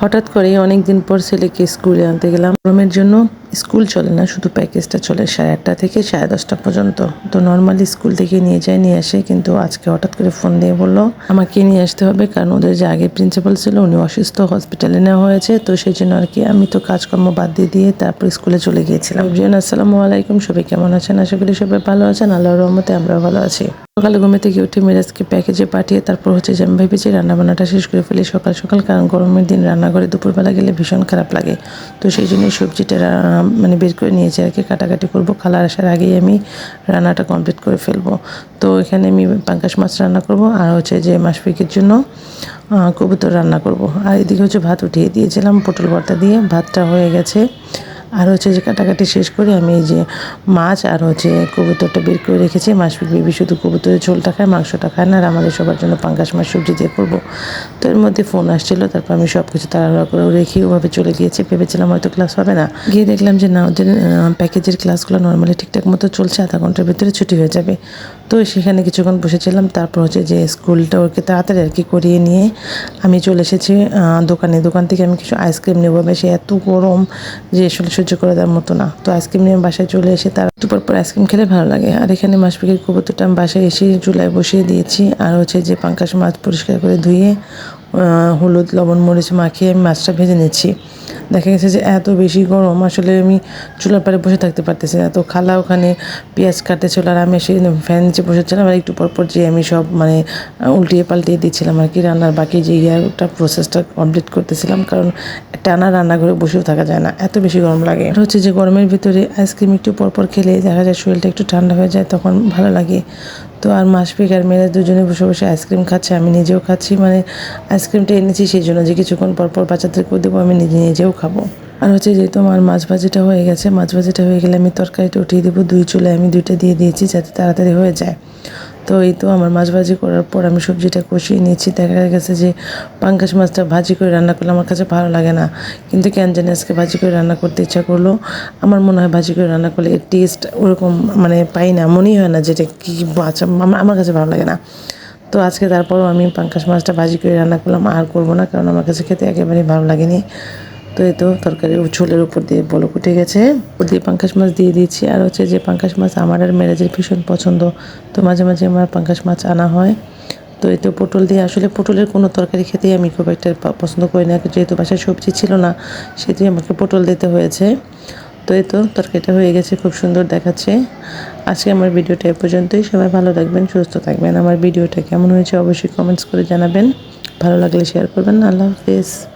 হঠাৎ করে অনেক দিন পর ছেলেকে স্কুলে আনতে গেলাম। গরমের জন্য স্কুল চলে না, শুধু প্যাকেজটা চলে সাড়ে আটটা থেকে সাড়ে দশটা পর্যন্ত। তো নর্মালি স্কুল থেকে নিয়ে যায়, নিয়ে আসে, কিন্তু আজকে হঠাৎ করে ফোন দিয়ে বলল, আমাকে নিয়ে আসতে হবে। কারণ ওদের যে আগে প্রিন্সিপাল ছিল, উনি অসুস্থ হসপিটালে নেওয়া হয়েছে। তো সেই জন্য আর কি আমি তো কাজকর্ম বাদ দিয়ে দিয়ে তারপর স্কুলে চলে গিয়েছিলাম। জন আসসালামু আলাইকুম। সবাই কেমন আছেন? আশা করি সবাই ভালো আছেন। আল্লাহর রহমতে আমরা ভালো আছি। সকালে ঘুমে থেকে উঠে মিরাজকে প্যাকেজে পাঠিয়ে তারপর হচ্ছে যে আমি ভেবেছি রান্নাবান্নাটা শেষ করে ফেলি সকাল সকাল, কারণ গরমের দিন রান্না করে দুপুরবেলা গেলে ভীষণ খারাপ লাগে। তো সেই জন্য সবজিটা মানে বের করে নিয়েছি আর কি, কাটাকাটি করব। কালার আসার আগেই আমি রান্নাটা কমপ্লিট করে ফেলব। তো এখানে আমি পাঙ্কাশ মাছ রান্না করব আর হচ্ছে যে মাসপিকের জন্য কবুতর রান্না করব। আর এদিকে হচ্ছে ভাত উঠিয়ে দিয়েছিলাম, পটল ভর্তা দিয়ে। ভাতটা হয়ে গেছে। আর হচ্ছে যে কাটাকাটি শেষ করে আমি এই যে মাছ আর হচ্ছে কবুতরটা বের করে রেখেছি। মাছ বেবি শুধু কবুতরের ঝোলটা খায় মাংসটা খায় না, আর আমাদের সবার জন্য পাঙ্গাস মাছ সবজি দিয়ে করব। তো এর মধ্যে ফোন আসছিল, তারপর আমি সব কিছু তাড়াহুড়া করে রেখে ওভাবে চলে গিয়েছি। ভেবেছিলাম হয়তো ক্লাস হবে না। গিয়ে দেখলাম যে না, ওদের প্যাকেজের ক্লাসগুলো নর্মালি ঠিকঠাক মতো চলছে, আধা ঘণ্টার ভিতরে ছুটি হয়ে যাবে। তো সেখানে কিছুক্ষণ বসেছিলাম। তারপর হচ্ছে যে স্কুলটা ওকে তাড়াতাড়ি আর কি করিয়ে নিয়ে আমি চলে এসেছি দোকানে। দোকান থেকে আমি কিছু আইসক্রিম নেব। বেশি এত গরম যে আসলে সহ্য করে দেওয়ার মতো না। তো আইসক্রিম নিয়ে বাসায় চলে এসে তার একটু পর আইসক্রিম খেলে ভালো লাগে। আর এখানে মাসপিকের কবুতরটা আমি বাসায় এসে চুলায় বসিয়ে দিয়েছি। আর হচ্ছে যে পাঙ্কাশ মাছ পরিষ্কার করে ধুয়ে হলুদ, লবণ, মরিচ মাখিয়ে আমি মাছটা ভেজে নিচ্ছি। দেখা গেছে যে এত বেশি গরম, আসলে আমি চুলার পাড়ে বসে থাকতে পারতেছি না। তো খালা ওখানে পেঁয়াজ কাটতেছিল আর আমি এসে ফ্যান নিচে বসেছিলাম আর একটু পরপর পর যে আমি সব মানে উল্টিয়ে পাল্টিয়ে দিচ্ছিলাম আর কি। রান্নার বাকি যে ইয়ারটা প্রসেসটা কমপ্লিট করতেছিলাম, কারণ টানা রান্নাঘরে বসেও থাকা যায় না, এত বেশি গরম লাগে। আর হচ্ছে যে গরমের ভিতরে আইসক্রিম একটু পর পর খেলে দেখা যায় শরীরটা একটু ঠান্ডা হয়ে যায়, তখন ভালো লাগে। তো আর মাসপিক আর মেয়েরা দুজনে বসে বসে আইসক্রিম খাচ্ছে, আমি নিজেও খাচ্ছি মানে আইসক্রিমটা এনেছি সেই জন্য যে কিছুক্ষণ পরপর পর বাচ্চাদেরকেও দেবো, আমি নিজে নিজেও খাব। আর হচ্ছে যেহেতু আমার মাছ ভাজিটা হয়ে গেছে, মাছ ভাজিটা হয়ে গেলে আমি তরকারিটা উঠিয়ে দেবো, দুই চুলে আমি দুইটা দিয়ে দিয়েছি যাতে তাড়াতাড়ি হয়ে যায়। তো এই তো আমার মাছ ভাজি করার পর আমি সবজিটা কষিয়ে নিয়েছি। দেখা গেছে যে পাঙ্কাশ মাছটা ভাজি করে রান্না করলে আমার কাছে ভালো লাগে না। কিন্তু কেন জানি আজকে ভাজি করে রান্না করতে ইচ্ছা করল। আমার মনে হয় ভাজি করে রান্না করলে এর টেস্ট ওরকম মানে পাই না, মনেই হয় না যেটা কী আচ্ছা আমার কাছে ভালো লাগে না। তো আজকে তারপরও আমি পাঙ্কাশ মাছটা ভাজি করে রান্না করলাম, আর করব না, কারণ আমার কাছে খেতে একেবারেই ভালো লাগেনি। তো এই তো তরকারি ঝোলের উপর দিয়ে বলক উঠে গেছে। উপর দিয়ে পাঙ্কাশ মাছ দিয়ে দিয়েছি। আর হচ্ছে যে পাঙ্কাশ মাছ আমার আর মেরাজের ভীষণ পছন্দ। তো মাঝে মাঝে আমার পাঙ্কাশ মাছ আনা হয়। তো এই তো পটল দিয়ে আসলে পটলের কোনো তরকারি খেতেই আমি খুব একটা পছন্দ করি না। যেহেতু বাসায় সবজি ছিল না, সেটাই আমাকে পটল দিতে হয়েছে। তো এই তো তরকারিটা হয়ে গেছে, খুব সুন্দর দেখাচ্ছে। আজকে আমার ভিডিওটা এ পর্যন্তই। সবাই ভালো থাকবেন, সুস্থ থাকবেন। আমার ভিডিওটা কেমন হয়েছে অবশ্যই কমেন্টস করে জানাবেন। ভালো লাগলে শেয়ার করবেন। আল্লাহ হাফেজ।